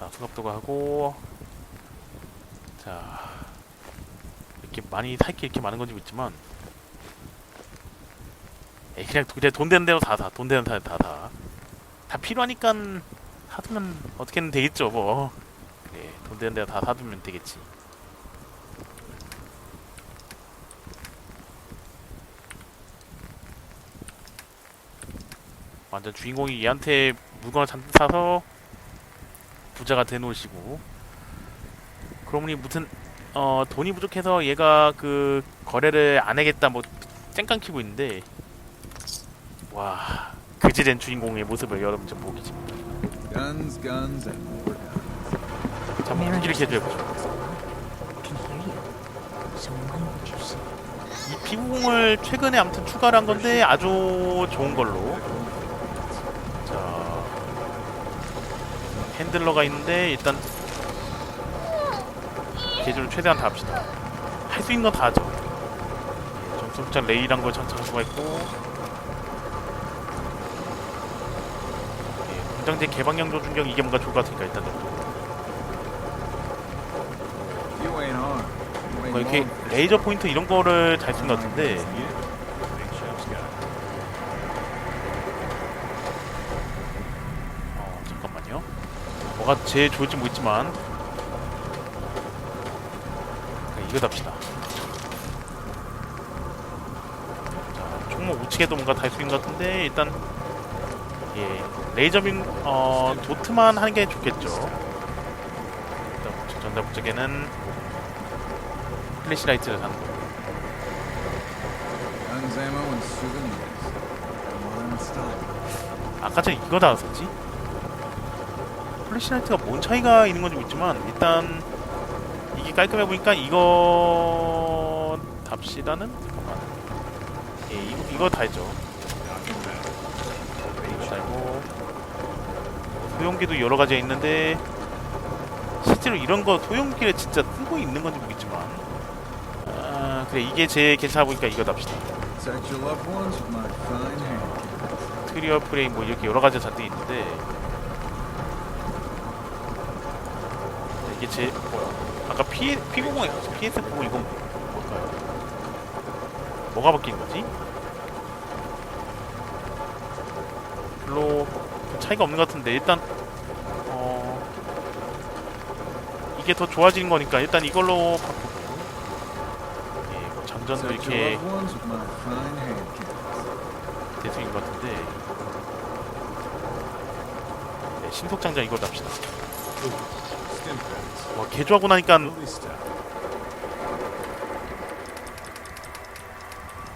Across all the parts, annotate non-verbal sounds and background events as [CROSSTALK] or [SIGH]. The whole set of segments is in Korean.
자 수갑도가 하고. 자 이렇게 많이 살게 이렇게 많은 건지 있지만. 에이, 그냥 도- 그냥 돈 되는 대로 다다돈 되는 대로 다다. 다 필요하니까 사두면 어떻게든 되겠죠 뭐. 그래 돈 되는 대로 다 사두면 되겠지. 완전 주인공이 얘한테 물건을 잔뜩 사서 부자가 되놓으시고 그러니 무슨 어 돈이 부족해서 얘가 그 거래를 안 하겠다 뭐 쨍깡 키고 있는데 와 그지된 주인공의 모습을 여러분 좀 보기 좀 Guns, guns, and more guns. 자, 한번 분기를 see? 이 피구공을 최근에 아무튼 추가를 한 건데 아주 좋은 걸로 핸들러가 있는데 일단 계절을 최대한 다 합시다. 할 수 있는 건 다 하죠. 예, 점수장 레이란 걸 장착할 수가 있고. 예, 공장제 개방형 조준경 이게 뭔가 좋을 것 같으니까 일단 좀 ain't 이렇게. 레이저 포인트 이런 거를 잘 쓴 것 같은데 어, 잠깐만요. 뭐가 제일 좋을지 모르겠지만 그냥 이거 답시다. 자, 총목 우측에도 뭔가 달수 있는 것 같은데 일단 예 레이저빔 어 도트만 하는 게 좋겠죠. 일단 우측 전자부 쪽에는 플래시라이트를 사는 거. 아까 전에 이거 나왔었지? 플래시라이트가 뭔 차이가 있는 건 좀 있지만 일단 이게 깔끔해 보니까 이거 답시다는 잠깐만. 예 이거 이거 달죠. 이거 달고 소용기도 여러 가지가 있는데 실제로 이런 거 소용기를 진짜 쓰고 있는 건지 모르겠지만 아 그래 이게 제일 괜찮아 보니까 이거 답시다. 트리어 프레임 뭐 이렇게 여러 가지 잔뜩 있는데 제 뭐야 아까 P P90 PS90 이건 뭘까요? 뭐가 바뀐 거지? 별로 차이가 없는 것 같은데 일단 어 이게 더 좋아지는 거니까 일단 이걸로 바꾸고 예, 뭐 장전도 이렇게. 대승인 것 같은데 네, 신속 장전 이걸 납시다 와 개조하고 나니까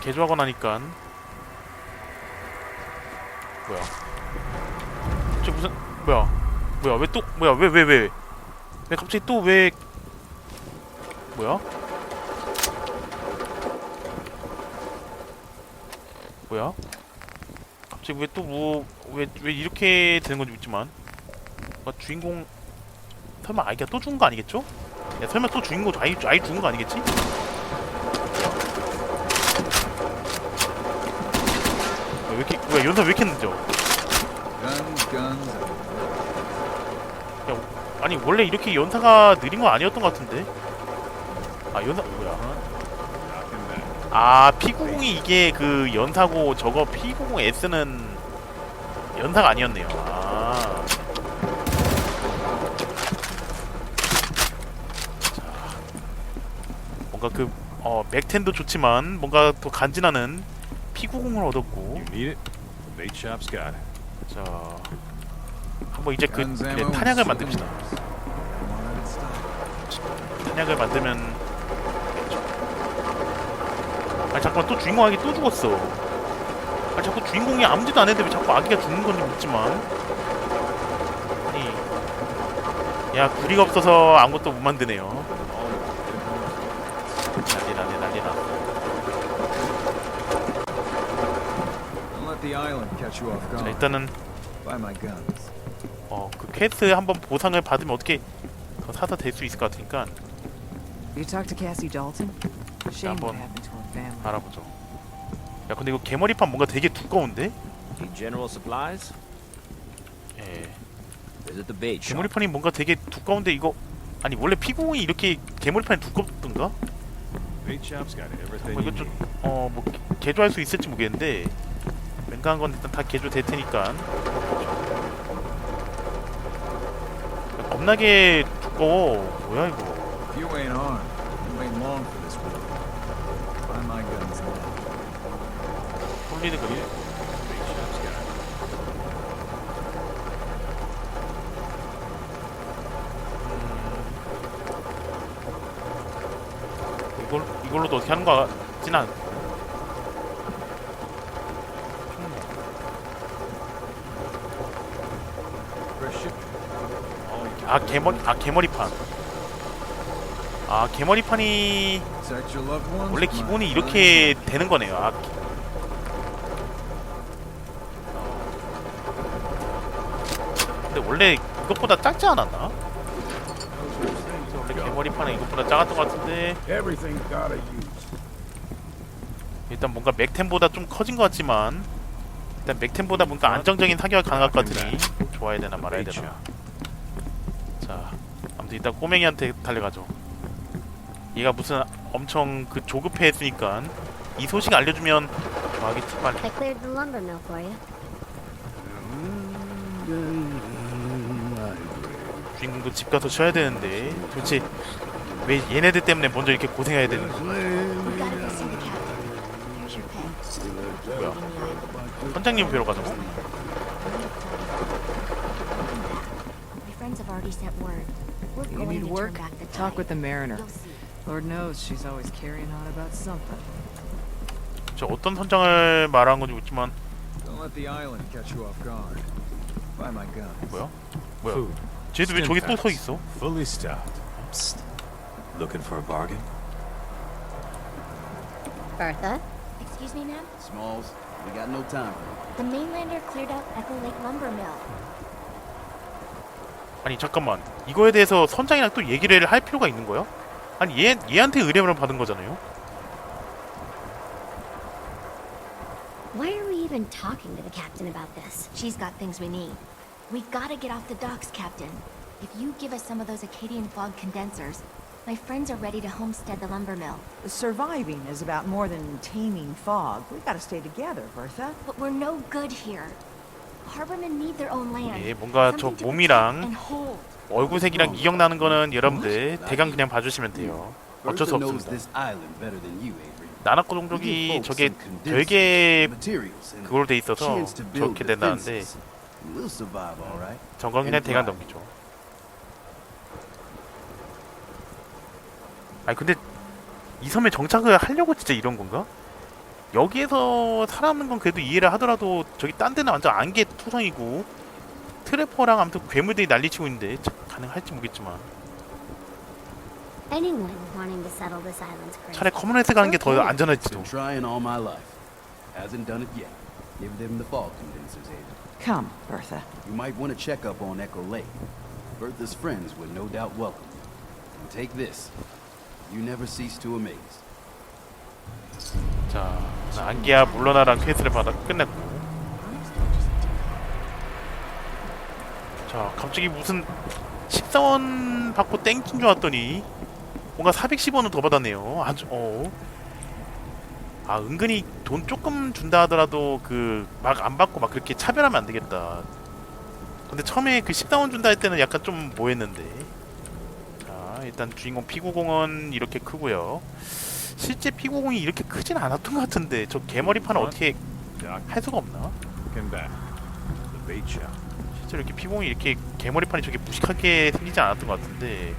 개조하고 나니까 뭐야? 저 무슨 뭐야? 뭐야? 왜 또 뭐야? 왜 왜 왜? 왜 갑자기 또 왜 뭐야? 뭐야? 갑자기 왜 또 뭐 왜 왜 이렇게 되는 건지 묻지만 뭐 주인공 설마 아이가 또 죽은 거 아니겠죠? 야 설마 또 주인공 아이 아이 죽은 거 아니겠지? 왜 이렇게 뭐야 연사 왜 이렇게 늦죠? And 아니 원래 이렇게 연사가 느린 거 아니었던 것 같은데? 아 연사 뭐야? 아 P90이 이게 그 연사고 저거 P90S는 연사가 아니었네요. 아. 뭔가 그 어, 맥텐도 좋지만 뭔가 더 간지나는 P90을 얻었고. 자 한번 이제 그, 그 탄약을 만듭시다. 탄약을 만들면 아니 잠깐만 또 주인공 아기 또 죽었어. 아니 자꾸 주인공이 아무 짓도 안 했는데 왜 자꾸 아기가 죽는 건지 묻지만. 아니. 야 구리가 없어서 아무것도 못 만드네요 난리 나네 난리 나 Don't let the island catch you off 자. 일단은 guns. 어그 퀘스트 한번 보상을 받으면 어떻게 더 사서 될수 있을 것 같으니까 You talked to Cassie Dalton? Shame what 한번 happened to her family. 알아보죠 야 근데 이거 개머리판 뭔가 되게 두꺼운데? Need general supplies? 예 Is it the bait shop? 개머리판이 뭔가 되게 두꺼운데 이거 아니 원래 피구공이 이렇게 개머리판이 두껍던가? Bait shop's got everything 뭐 you 이거 좀 need. 어뭐 개조할 수 있을지 모르겠는데 맹가한 건 일단 다 개조될 테니까 겁나게 두꺼워 뭐야 이거 If you ain't armed, you ain't long for this world. Find my guns now. 홀리는 got it. 이걸 이걸로도 어떻게 하는 거 같진 않. 아 개머리 아 개머리판. 아 개머리판이. 원래 기본이. 이렇게 되는 거네요. 아, 기- 근데 원래 이것보다 작지 않았나? 원래 개머리판은 이것보다 작았던 것 같은데. 일단 뭔가 맥템보다 좀 커진 것 같지만 일단 맥템보다 뭔가 안정적인 타격이 가능할 것 같으니 좋아야 되나 말아야 되나. 자 아무튼 일단 꼬맹이한테 달려가죠 얘가 무슨 엄청 그 조급해 했으니까 이 소식 알려주면 좋아하겠지만 I cleared the lumber mill for you. 주인공도 집 가서 쉬어야 되는데 도대체 왜 얘네들 때문에 먼저 이렇게 고생해야 되는 거야 We gotta go see the captain. Here's your pay. 뭐야. 선장님 뵈러 가자고? friends have already sent word. We're You going need to work? turn back the Talk with the tide. mariner. You'll see. Lord knows she's always carrying on about something. 저 어떤 선장을 말하는 건지 모르지만 Don't let the island catch you off guard. Find my guns. 뭐야? 뭐야 Food. 쟤도 왜 저기 또 서 있어? Fully stocked. Psst. Looking for a bargain? Bertha? Excuse me, ma'am? Smalls, we got no time for it. The mainlander cleared out Echo Lake Lumber Mill. 아니 잠깐만 이거에 대해서 선장이랑 또 얘기를 할 필요가 있는 거야? 아니 얘 얘한테 의뢰를 받은 거잖아요. Why are we even talking to the captain about this? She's got things we need. We gotta get off the docks, Captain. If you give us some of those Acadian fog condensers, my friends are ready to homestead the lumber mill. Surviving is about more than taming fog. We gotta stay together, Bertha. But we're no good here. 예, 뭔가 저 몸이랑. 얼굴색이랑 기억나는 거는 여러분들 대강 그냥 봐주시면 돼요. 어쩔 수 없습니다. this island better than you, Avery. 나나코 종족이 folks 저게 되게 그걸로 돼 있어서 저렇게 된다는데. 정건 그냥 대강 넘기죠. 아니 근데 이 섬에 정착을 하려고 진짜 이런 건가? 여기에서 살아남는 건 그래도 이해를 하더라도 저기 딴 데는 완전 안개 투성이고 트래퍼랑 아무튼 괴물들이 난리치고 있는데 참 가능할지 모르겠지만. 차라리 커뮤니티 가는 게 더 안전할지도. Give them the fog condensers, Avery. Come, Bertha. You might want to check up on Echo Lake. Bertha's friends would no doubt welcome. And take this. You never cease to amaze. 자, 안개야 물러나란 퀘스트를 받아 끝냈고. 자, 갑자기 무슨 14원 받고 땡긴 줄 알았더니 뭔가 410원을 더 받았네요. 아주 어. 아, 은근히 돈 조금 준다 하더라도 그 막 안 받고 막 그렇게 차별하면 안 되겠다. 근데 처음에 그 14원 준다 할 때는 약간 좀 뭐했는데. 자, 일단 주인공 피구공은 이렇게 크고요. 실제 피구공이 이렇게 크진 않았던 것 같은데 저 개머리판은 어떻게 Doc, 할 수가 없나? 실제로 이렇게 피구공이 이렇게 개머리판이 저게 무식하게 생기지 않았던 것 같은데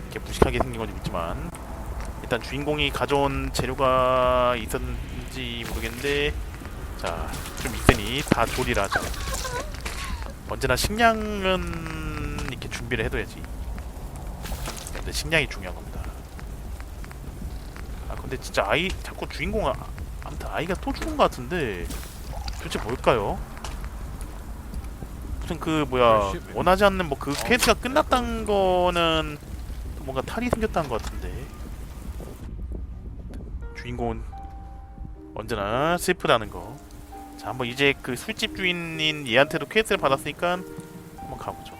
이렇게 무식하게 생긴 건지 묻지만 일단 주인공이 가져온 재료가 있었는지 모르겠는데 자좀 있으니 다 조리를 하자. 언제나 식량은 이렇게 준비를 해둬야지. 근데 식량이 중요한 겁니다. 아 근데 진짜 아이 자꾸 주인공 아, 아무튼 아이가 또 죽은 것 같은데 도대체 뭘까요? 무슨 그 뭐야 원하지 않는 뭐 그 퀘스트가 끝났다는 거는 뭔가 탈이 생겼다는 것 같은데 주인공은 언제나 슬프다는 거. 자 한번 이제 그 술집 주인인 얘한테도 퀘스트를 받았으니까 한번 가보죠.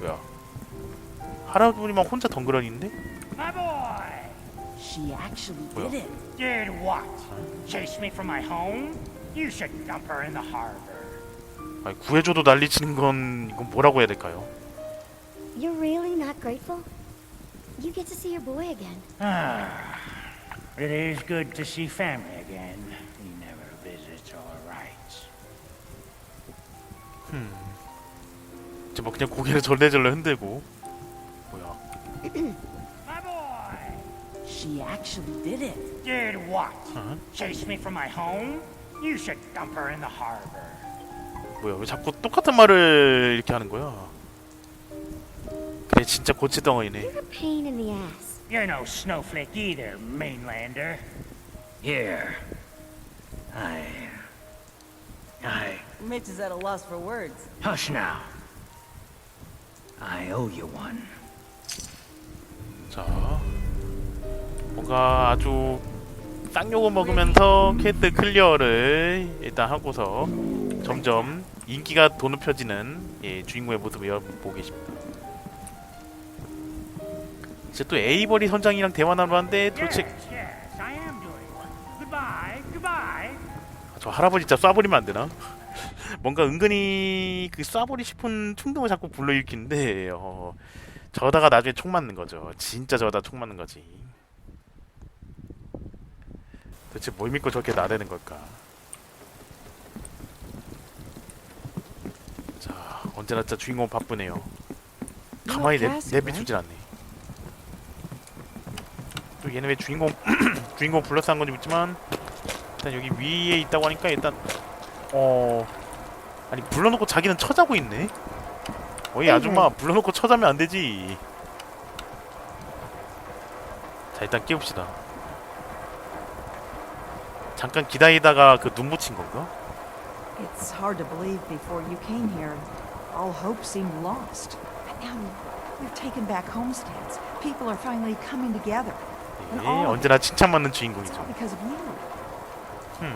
뭐야? 할아버지만 혼자 덩그러니인데? My boy! She actually Well. did it. Did what? Chase me from my home? You should dump her in the harbor. 아니, 구해줘도 난리치는 건 이건 뭐라고 해야 될까요? You're really not grateful? You get to see your boy again. Ah, it is good to see family again. He never visits our rights. 이제 뭐 그냥 고개를 절레절레 흔들고 뭐야? [CLEARS THROAT] My boy! She actually did it. Did what? Huh? Chase me from my home? You should dump her in the harbor. 뭐야? 왜 자꾸 똑같은 말을 이렇게 하는 거야? 그래 진짜 고치덩어리네. You're a pain in the ass. You're no snowflake either, mainlander. Here. I. I. Mitch is at a loss for words. Hush now. I owe you one. 자, 뭔가 아주 쌍욕을 먹으면서 캐트 클리어를 일단 하고서 점점 인기가 도는 펴지는 예, 주인공의 모습을 보고 계십니다. 이제 또 에이버리 선장이랑 대화 나누는데 도대체 goodbye. 저 할아버지 진짜 쏴버리면 안 되나? [LAUGHS] 뭔가 은근히 그 쏴버리 싶은 충동을 자꾸 불러일으키는데 어, 저다가 나중에 총 맞는 거죠. 진짜 저다 총 맞는 거지. 도대체 뭘 믿고 저렇게 나대는 걸까? 자, 언제나 진짜 주인공 바쁘네요. 가만히 내, 내비두질 않네. 또 얘는 왜 주인공 [CLEARS THROAT] 주인공 불러싼 건지 묻지만 일단 여기 위에 있다고 하니까 일단 어 아니 불러놓고 자기는 쳐자고 있네. 어이 아줌마 불러놓고 쳐자면 안 되지. 자 일단 깨웁시다. 잠깐 기다리다가 그 눈 붙인 건가? It's hard to believe before you came here, all hope seemed lost. But now we've taken back homesteads. People are finally coming together. 예, 언제나 칭찬받는 It's 주인공이죠. all because of you. 음,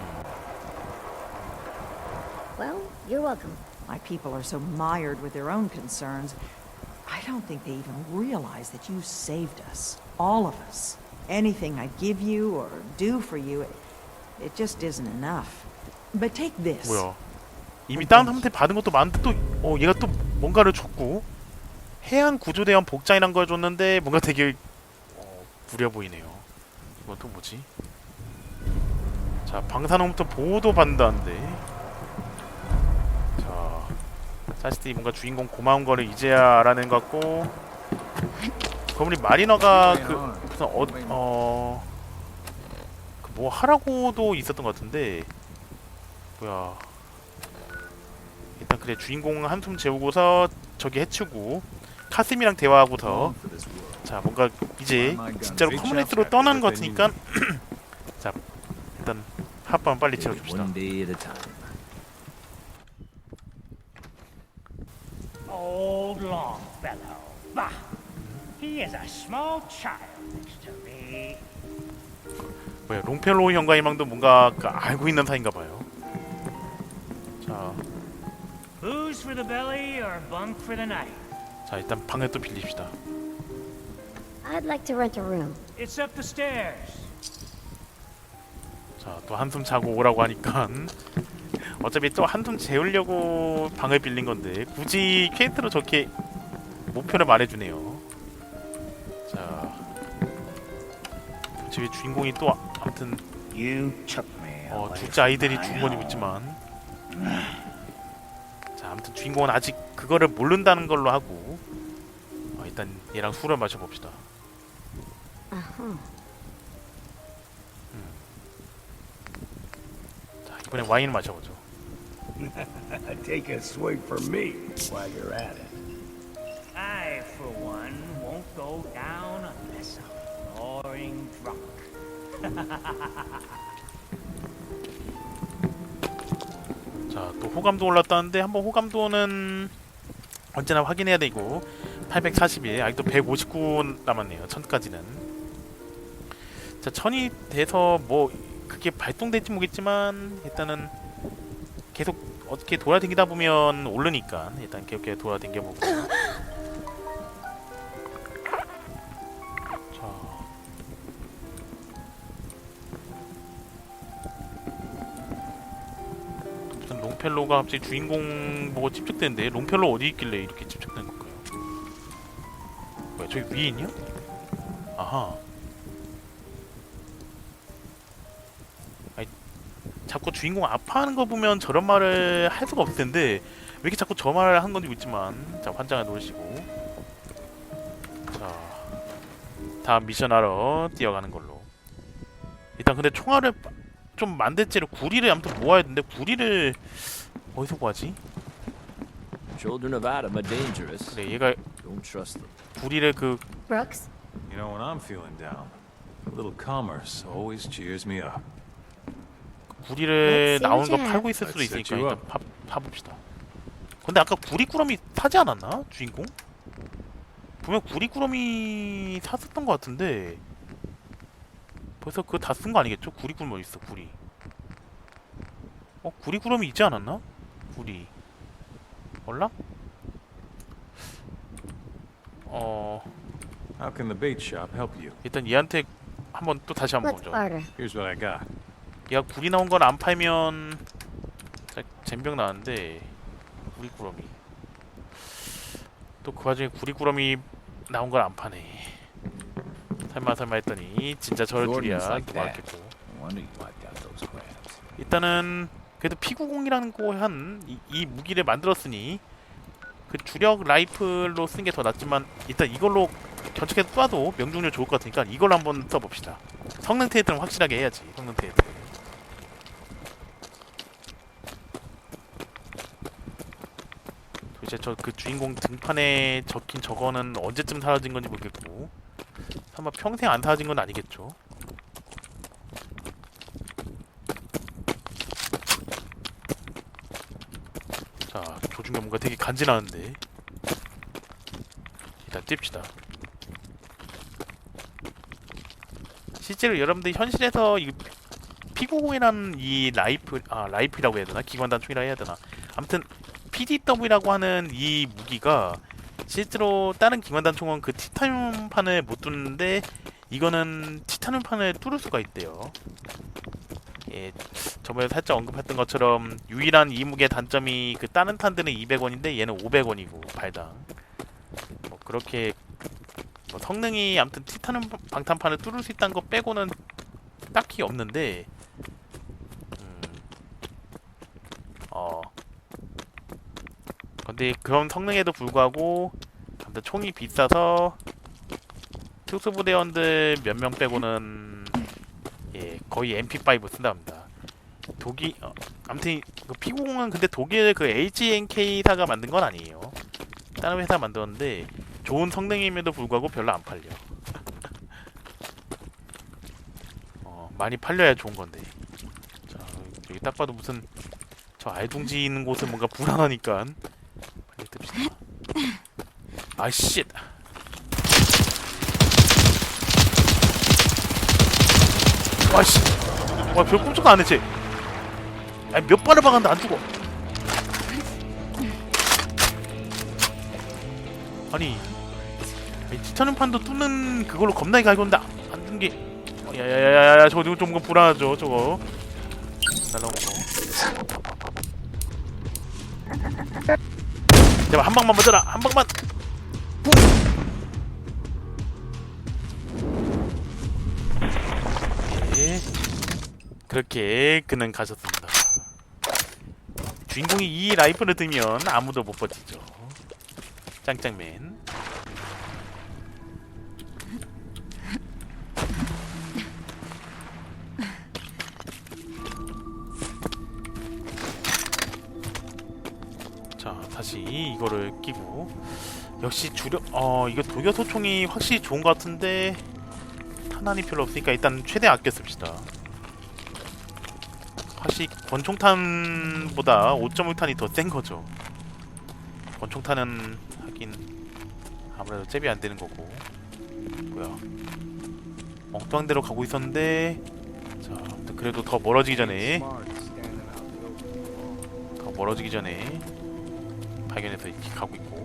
Well, you're welcome. My people are so mired with their own concerns. I don't think they even realize that you saved us. All of us. Anything I give you or do for you, it, it just isn't enough. But take this. 뭐야? 이미 다른 사람한테 받은 것도 많은데 또 어, 얘가 또 뭔가를 줬고 해안 구조대원 복장이란 걸 줬는데 뭔가 되게 어, 부려 보이네요. 이건 또 뭐지? 자 방사능부터 보호도 받는다는데 자 사실 뭔가 주인공 고마운 거를 이제야 알아낸 것 같고 그분이 마리너가 그 무슨 어, 어, 그 뭐 하라고도 있었던 것 같은데 뭐야 일단 그래 주인공 한숨 재우고서 저기 해치우고 카스미랑 대화하고서. 자 뭔가 이제 진짜로 커뮤니티로 떠나는 것 같으니까 [CLEARS THROAT] 자 일단 합방 빨리 채워줍시다. Old Longfellow. Bah! He is a small child. 뭐야 롱펠로우 형과 희망도 뭔가 그 알고 있는 사이인가 봐요 자, Booze for the belly or bunk for the night? 자 일단 방을 또 빌립시다 I'd like to rent a room. It's up the stairs. 자 또 한숨 자고 오라고 하니까 [LAUGHS] 어차피 또 한숨 재우려고 방을 빌린 건데 굳이 캐릭터로 저렇게 목표를 말해주네요 자 저기 주인공이 또 아무튼 You took me 어, 둘째 아이들이 home. 묻지만 자 아무튼 주인공은 아직 그거를 모른다는 걸로 하고 어, 일단 얘랑 술을 마셔봅시다 Uh-huh. 자 이번엔 와인을 마셔보죠 Take a swig for me while you're at it. I, for one, won't go down [LAUGHS] 자 또 호감도 올랐다는데 한번 호감도는 언제나 확인해야 되고 841 아직도 159 남았네요 천까지는 자 천이 돼서 뭐 그게 발동될지 모르겠지만 일단은 계속 어떻게 돌아다니다 보면 오르니까 일단 이렇게 돌아다녀 보고. [LAUGHS] 롱펠로가 갑자기 주인공 보고 집착되는데 롱펠로 어디 있길래 이렇게 집착된 걸까요? 뭐야 저기 위에 있냐? 아하 아니 자꾸 주인공 아파하는 거 보면 저런 말을 할 수가 없을 텐데 왜 이렇게 자꾸 저 말을 하는 건지 묻지만 자 환장을 놓으시고 자 다음 미션 하러 뛰어가는 걸로 일단 근데 총알을 빠- 좀 만들지를 구리를 아무튼 모아야 되는데 구리를 어디서 구하지? Children of Adam are dangerous. 그래 얘가 Don't trust them. 구리를 그 Brooks? You know, when I'm feeling down, a little commerce always cheers me up. 구리를 Let's see 나오는 거 what you 팔고 있을 수도 Let's set 있으니까 you 일단 파, 파봅시다 근데 아까 구리꾸러미 사지 않았나? 주인공? 분명 구리꾸러미 샀었던 것 같은데 벌써 그거 다 쓴 거 아니겠죠? 구리꾸러미 어디 있어 구리 어? 구리꾸러미 있지 않았나? 구리 몰라? 어... How can the bait shop help you? 일단 얘한테 한번 또 다시 한번 Let's 보죠 barter. Here's what I got. 야 구리 나온 건안 팔면 자, 잼병 나는데 구리 꾸러미 또그 와중에 구리 꾸러미 나온 걸 안 파네 설마 설마 했더니 진짜 저럴 줄이야. crabs. 일단은 그래도 피구공이라는 거한 이 이 무기를 만들었으니 그 주력 라이플로 쓴게더 낫지만 일단 이걸로 견적해서 쏴도 명중률 좋을 것 같으니까 이걸로 한번 써봅시다. 성능 테이트는 확실하게 해야지 성능 테이트. 도대체 저 그 주인공 등판에 적힌 저거는 언제쯤 사라진 건지 모르겠고 설마 평생 안 사라진 건 아니겠죠. 자 조준경 뭔가 되게 간지나는데. 일단 띨시다. 실제로 여러분들 현실에서 이 피구공이라는 이 라이플 아 라이플이라고 해야 되나? 기관 단총이라 해야 되나? 아무튼 PDW라고 하는 이 무기가 실제로 다른 기관단 총은 그 티타늄판을 못 뚫는데 이거는 티타늄판을 뚫을 수가 있대요. 예 저번에 살짝 언급했던 것처럼 유일한 이 무기의 단점이 그 다른 탄들은 200원인데 얘는 500원이고 발당. 뭐 그렇게 뭐 성능이 아무튼 티타늄 방탄판을 뚫을 수 있다는 거 빼고는 딱히 없는데 음, 어 근데 그런 성능에도 불구하고 아무튼 총이 비싸서 특수부대원들 몇 명 빼고는 예 거의 MP5 쓴답니다. 독일 어, 아무튼 그 피공은 근데 독일 그 HNK사가 만든 건 아니에요. 다른 회사 만들었는데 좋은 성능임에도 불구하고 별로 안 팔려. [LAUGHS] 어 많이 팔려야 좋은 건데. 자 여기 딱 봐도 무슨 저 알둥지 있는 곳은 뭔가 불안하니까. 아씨. 와씨. 와별 꼼짝 안 했지. 아니 몇 발을 박았는데 안 죽어. 아니, 아니 티타늄 판도 뚫는 그걸로 겁나게 갈고 있는데 안뜬 게. 어, 야야야야야 저거 좀 뭔가 불안하죠 저거. 날라온 거. 제발 한 방만 맞아라 한 방만. 그렇게 그는 가셨습니다. 주인공이 이 라이플을 들면 아무도 못 버티죠. 짱짱맨. 자, 다시 이거를 끼고 역시 주력 어 이거 독일 소총이 확실히 좋은 것 같은데 탄환이 별로 없으니까 일단 최대 아껴 씁시다. 확실히 권총탄보다 5.5탄이 더 센 거죠. 권총탄은 하긴 아무래도 잽이 안 되는 거고. 뭐야? 엉뚱한 데로 가고 있었는데 자, 그래도 더 멀어지기 전에. 더 멀어지기 전에 발견해서 이렇게 가고 있고